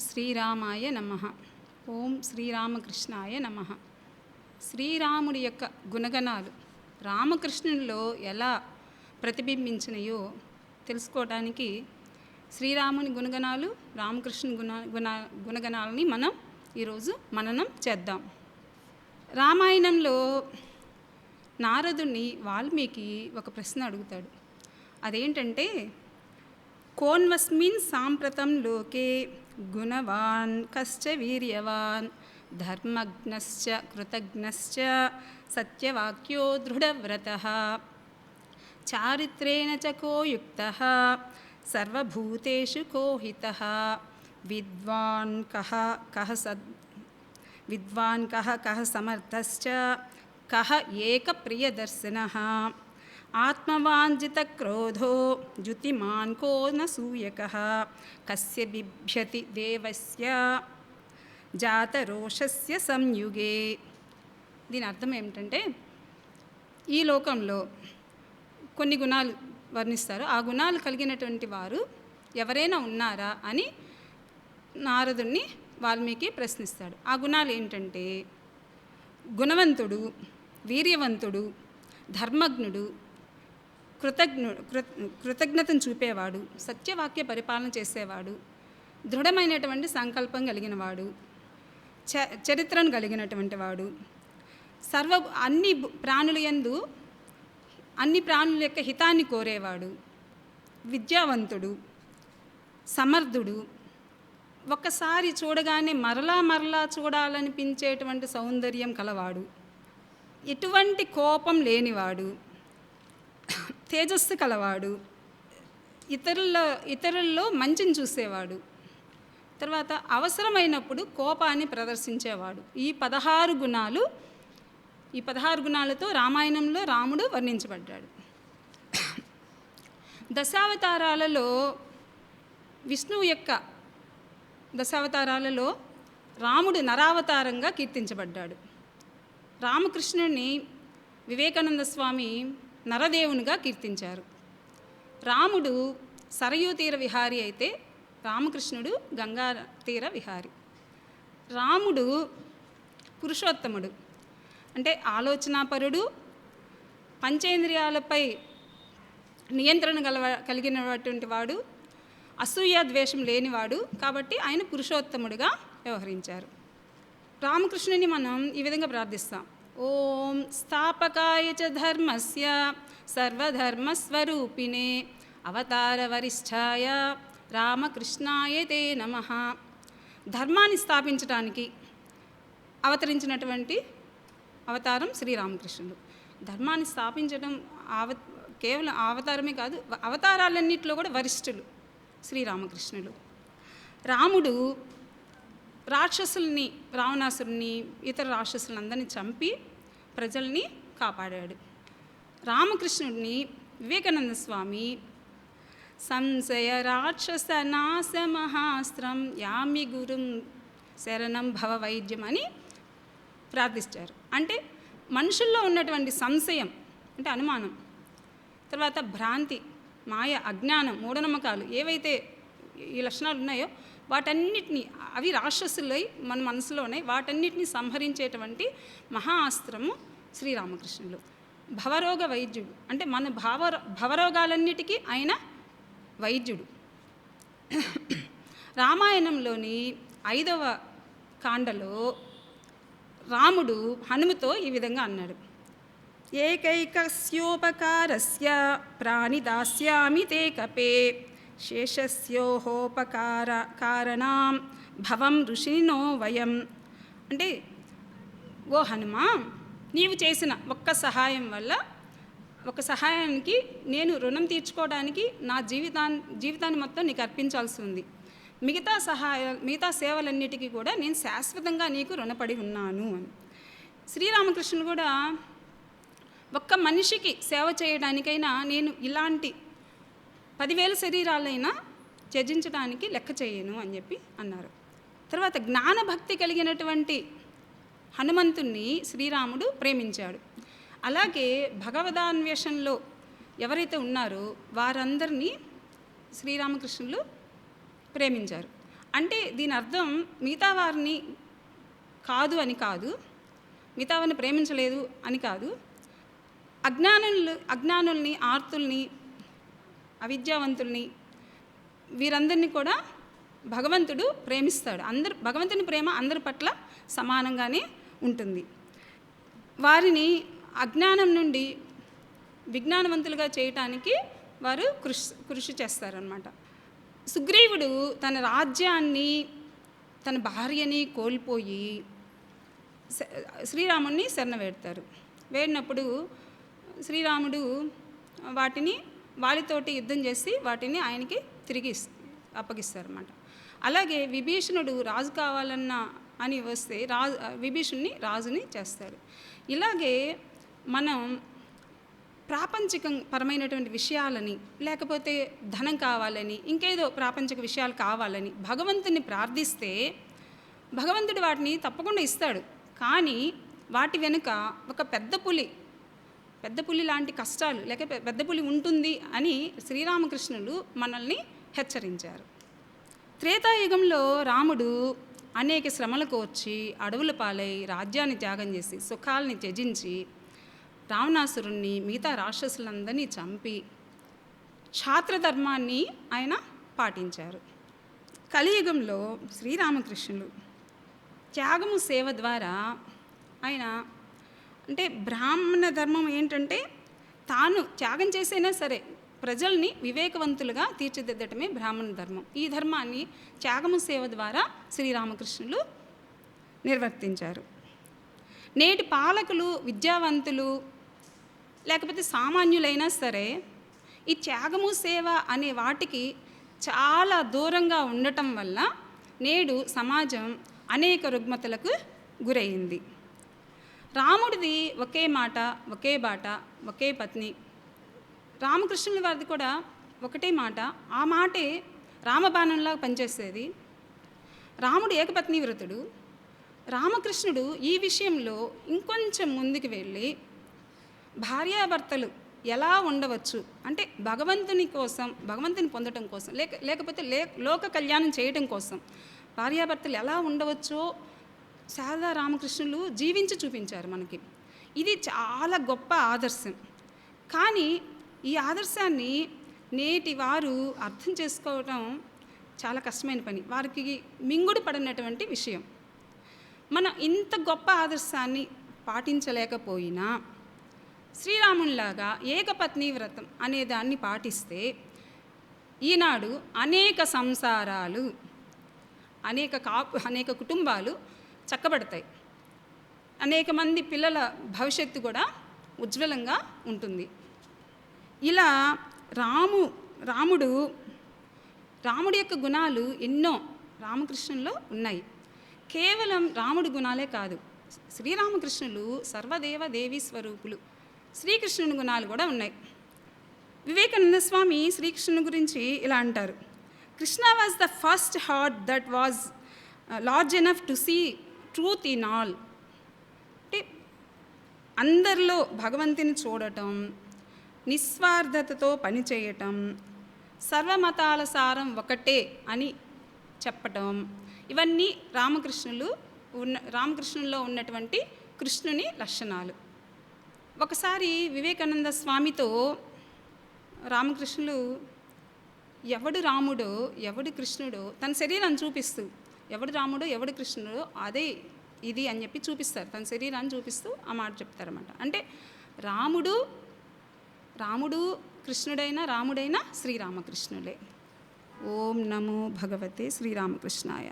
శ్రీరామాయ నమ. ఓం శ్రీరామకృష్ణాయ నమ. శ్రీరాముడి యొక్క గుణగణాలు రామకృష్ణుల్లో ఎలా ప్రతిబింబించినాయో తెలుసుకోవడానికి శ్రీరాముని గుణగణాలు రామకృష్ణుని గుణ గుణ గుణగణాలని మనం ఈరోజు మననం చేద్దాం. రామాయణంలో నారదుని వాల్మీకి ఒక ప్రశ్న అడుగుతాడు. అదేంటంటే కోన్వస్మిన్ సాంప్రతం లోకే गुणवान् कश्च वीर्यवान् धर्मज्ञश्च कृतज्ञश्च सत्यवाक्यो दृढव्रतः। चारित्रेण च को युक्तः सर्वभूतेषु को हितः। विद्वान् कः कः सद् विद्वान् कः कः समर्थश्च कः एकप्रियदर्शिनः। ఆత్మవాञ्ఛితక్రోధో జ్యుతిమాన్ కో న సూయకः కస్య బిభ్యతి దేవస్య జాతరోషస్య సంయుగే. దీని అర్థం ఏమిటంటే ఈ లోకంలో కొన్ని గుణాలు వర్ణిస్తారు. ఆ గుణాలు కలిగినటువంటి వారు ఎవరైనా ఉన్నారా అని నారదుణ్ణి వాల్మీకి ప్రశ్నిస్తాడు. ఆ గుణాలు ఏంటంటే గుణవంతుడు వీర్యవంతుడు ధర్మజ్ఞుడు కృతజ్ఞ కృ కృతజ్ఞతను చూపేవాడు సత్యవాక్య పరిపాలన చేసేవాడు దృఢమైనటువంటి సంకల్పం కలిగినవాడు చ చరిత్రను కలిగినటువంటి వాడు. సర్వ అన్ని ప్రాణుల యందు అన్ని ప్రాణుల యొక్క హితాన్ని కోరేవాడు. విద్యావంతుడు సమర్థుడు. ఒక్కసారి చూడగానే మరలా మరలా చూడాలనిపించేటువంటి సౌందర్యం కలవాడు. ఎటువంటి కోపం లేనివాడు. తేజస్సు కలవాడు. ఇతరుల్లో ఇతరుల్లో మంచిని చూసేవాడు. తర్వాత అవసరమైనప్పుడు కోపాన్ని ప్రదర్శించేవాడు. ఈ పదహారు గుణాలు ఈ పదహారు గుణాలతో రామాయణంలో రాముడు వర్ణించబడ్డాడు. దశావతారాలలో విష్ణువు యొక్క దశావతారాలలో రాముడు నరావతారంగా కీర్తించబడ్డాడు. రామకృష్ణుడిని వివేకానంద స్వామి నరదేవునిగా కీర్తించారు. రాముడు సరయూ తీర విహారి అయితే రామకృష్ణుడు గంగా తీర విహారి. రాముడు పురుషోత్తముడు. అంటే ఆలోచనాపరుడు పంచేంద్రియాలపై నియంత్రణ గలవ కలిగినటువంటి వాడు అసూయ ద్వేషం లేనివాడు కాబట్టి ఆయన పురుషోత్తముడిగా వ్యవహరించారు. రామకృష్ణుని మనం ఈ విధంగా ప్రార్థిస్తాం. ఓం స్థాపకాయ చ ధర్మస్య సర్వధర్మస్వరూపిణే అవతారవరిష్ఠాయ రామకృష్ణాయ తే నమ. ధర్మాన్ని స్థాపించడానికి అవతరించినటువంటి అవతారం శ్రీరామకృష్ణుడు. ధర్మాన్ని స్థాపించడం ఆవ కేవలం అవతారమే కాదు అవతారాలన్నింటిలో కూడా వరిష్ఠులు శ్రీరామకృష్ణులు. రాముడు రాక్షసుల్ని రావణాసురుని ఇతర రాక్షసులందరినీ చంపి ప్రజల్ని కాపాడాడు. రామకృష్ణుడిని వివేకానంద స్వామి సంశయ రాక్షస నాశ మహాస్త్రం యామి గురుం శరణం భవ వైద్యం అని ప్రార్థిస్తారు. అంటే మనుషుల్లో ఉన్నటువంటి సంశయం అంటే అనుమానం తర్వాత భ్రాంతి మాయ అజ్ఞానం మూఢనమ్మకాలు ఏవైతే ఈ లక్షణాలు ఉన్నాయో వాటన్నిటిని అవి రాక్షసులై మన మనసులో ఉన్నాయి వాటన్నిటిని సంహరించేటువంటి మహా అస్త్రము శ్రీరామకృష్ణులు. భవరోగ వైద్యుడు. అంటే మన భావ భవరోగాలన్నిటికీ ఆయన వైద్యుడు. రామాయణంలోని ఐదవ కాండలో రాముడు హనుమతో ఈ విధంగా అన్నాడు. ఏకైకస్యోపకారస్య ప్రాణిదాస్యామి తే కపే. శేషస్యోహోపకార కారణం భవం ఋషినో వయం. అంటే ఓ హనుమా నీవు చేసిన ఒక్క సహాయం వల్ల ఒక సహాయానికి నేను రుణం తీర్చుకోవడానికి నా జీవితాన్ని జీవితాన్ని మొత్తం నీకు అర్పించాల్సి ఉంది. మిగతా సహాయ మిగతా సేవలన్నిటికీ కూడా నేను శాశ్వతంగా నీకు రుణపడి ఉన్నాను అని. శ్రీరామకృష్ణుడు కూడా ఒక్క మనిషికి సేవ చేయడానికైనా నేను ఇలాంటి పదివేల శరీరాలైనా త్యజించడానికి లెక్క చేయను అని చెప్పి అన్నారు. తర్వాత జ్ఞానభక్తి కలిగినటువంటి హనుమంతుణ్ణి శ్రీరాముడు ప్రేమించాడు. అలాగే భగవదాన్వేషణలో ఎవరైతే ఉన్నారో వారందరినీ శ్రీరామకృష్ణులు ప్రేమించారు. అంటే దీని అర్థం మిగతా వారిని కాదు అని కాదు మిగతా వారిని ప్రేమించలేదు అని కాదు. అజ్ఞానులు అజ్ఞానుల్ని ఆర్తుల్ని అవిద్యావంతుల్ని. వీరందరినీ కూడా భగవంతుడు ప్రేమిస్తాడు. అందరు భగవంతుని ప్రేమ అందరి పట్ల సమానంగానే ఉంటుంది. వారిని అజ్ఞానం నుండి విజ్ఞానవంతులుగా చేయటానికి వారు కృషి కృషి చేస్తారనమాట సుగ్రీవుడు తన రాజ్యాన్ని తన భార్యని కోల్పోయి శ్రీరాముణ్ణి శరణ వేడతారు వేడినప్పుడు శ్రీరాముడు వాటిని వాళ్ళతోటి యుద్ధం చేసి వాటిని ఆయనకి తిరిగి అప్పగిస్తారన్నమాట. అలాగే విభీషణుడు రాజు కావాలన్న అని వస్తే రాజు విభీషణుని రాజుని చేస్తారు. ఇలాగే మనం ప్రాపంచికం పరమైనటువంటి విషయాలని లేకపోతే ధనం కావాలని ఇంకేదో ప్రాపంచిక విషయాలు కావాలని భగవంతుని ప్రార్థిస్తే భగవంతుడు వాటిని తప్పకుండా ఇస్తాడు. కానీ వాటి వెనుక ఒక పెద్ద పులి పెద్ద పులి లాంటి కష్టాలు లేక పెద్ద పులి ఉంటుంది అని శ్రీరామకృష్ణులు మనల్ని హెచ్చరించారు. త్రేతాయుగంలో రాముడు అనేక శ్రమలకు వచ్చి అడవుల పాలై రాజ్యాన్ని త్యాగం చేసి సుఖాలని త్యజించి రావణాసురుణ్ణి మిగతా రాక్షసులందరినీ చంపి క్షాత్రధర్మాన్ని ఆయన పాటించారు. కలియుగంలో శ్రీరామకృష్ణులు త్యాగము సేవ ద్వారా ఆయన అంటే బ్రాహ్మణ ధర్మం ఏంటంటే తాను త్యాగం చేసైనా సరే ప్రజల్ని వివేకవంతులుగా తీర్చిదిద్దటమే బ్రాహ్మణ ధర్మం. ఈ ధర్మాన్ని త్యాగము సేవ ద్వారా శ్రీరామకృష్ణులు నిర్వర్తించారు. నేటి పాలకులు విద్యావంతులు లేకపోతే సామాన్యులైనా సరే ఈ త్యాగము సేవ అనే వాటికి చాలా దూరంగా ఉండటం వల్ల నేడు సమాజం అనేక రుగ్మతలకు గురయింది రాముడిది ఒకే మాట ఒకే బాట ఒకే పత్ని. రామకృష్ణుల వారిది కూడా ఒకటే మాట. ఆ మాటే రామబాణంలా పనిచేసేది. రాముడు ఏకపత్ని వ్రతుడు. రామకృష్ణుడు ఈ విషయంలో ఇంకొంచెం ముందుకు వెళ్ళి భార్యాభర్తలు ఎలా ఉండవచ్చు? అంటే భగవంతుని కోసం భగవంతుని పొందటం కోసం లేక లేకపోతే లే లోక కళ్యాణం చేయటం కోసం భార్యాభర్తలు ఎలా ఉండవచ్చో శారదా రామకృష్ణులు జీవించి చూపించారు మనకి. ఇది చాలా గొప్ప ఆదర్శం. కానీ ఈ ఆదర్శాన్ని నేటి వారు అర్థం చేసుకోవటం చాలా కష్టమైన పని. వారికి మింగుడు పడినటువంటి విషయం. మనం ఇంత గొప్ప ఆదర్శాన్ని పాటించలేకపోయినా శ్రీరామునిలాగా ఏకపత్ని వ్రతం అనే దాన్ని పాటిస్తే ఈనాడు అనేక సంసారాలు అనేక కాపు అనేక కుటుంబాలు చక్కబడతాయి. అనేక మంది పిల్లల భవిష్యత్తు కూడా ఉజ్వలంగా ఉంటుంది. ఇలా రాము రాముడు రాముడి యొక్క గుణాలు ఎన్నో రామకృష్ణుల్లో ఉన్నాయి. కేవలం రాముడి గుణాలే కాదు శ్రీరామకృష్ణులు సర్వదేవ దేవి స్వరూపులు శ్రీకృష్ణుని గుణాలు కూడా ఉన్నాయి. వివేకానంద స్వామి శ్రీకృష్ణుని గురించి ఇలా అంటారు. Krishna was the first heart that was large enough to see truth in all అంటే అందరిలో భగవంతుని చూడటం నిస్వార్థతతో పనిచేయటం సర్వమతాల సారం ఒకటే అని చెప్పటం ఇవన్నీ రామకృష్ణులు ఉన్న రామకృష్ణుల్లో ఉన్నటువంటి కృష్ణుని లక్షణాలు. ఒకసారి వివేకానంద స్వామితో రామకృష్ణులు ఎవడు రాముడో ఎవడు కృష్ణుడో తన శరీరాన్ని చూపిస్తూ ఎవడు రాముడు ఎవడు కృష్ణుడో అదే ఇది అని చెప్పి చూపిస్తారు. తన శరీరాన్ని చూపిస్తూ ఆ మాట చెప్తారన్నమాట. అంటే రాముడు రాముడు కృష్ణుడైన రాముడైన శ్రీరామకృష్ణులే ఓం నమో భగవతే శ్రీరామకృష్ణాయ.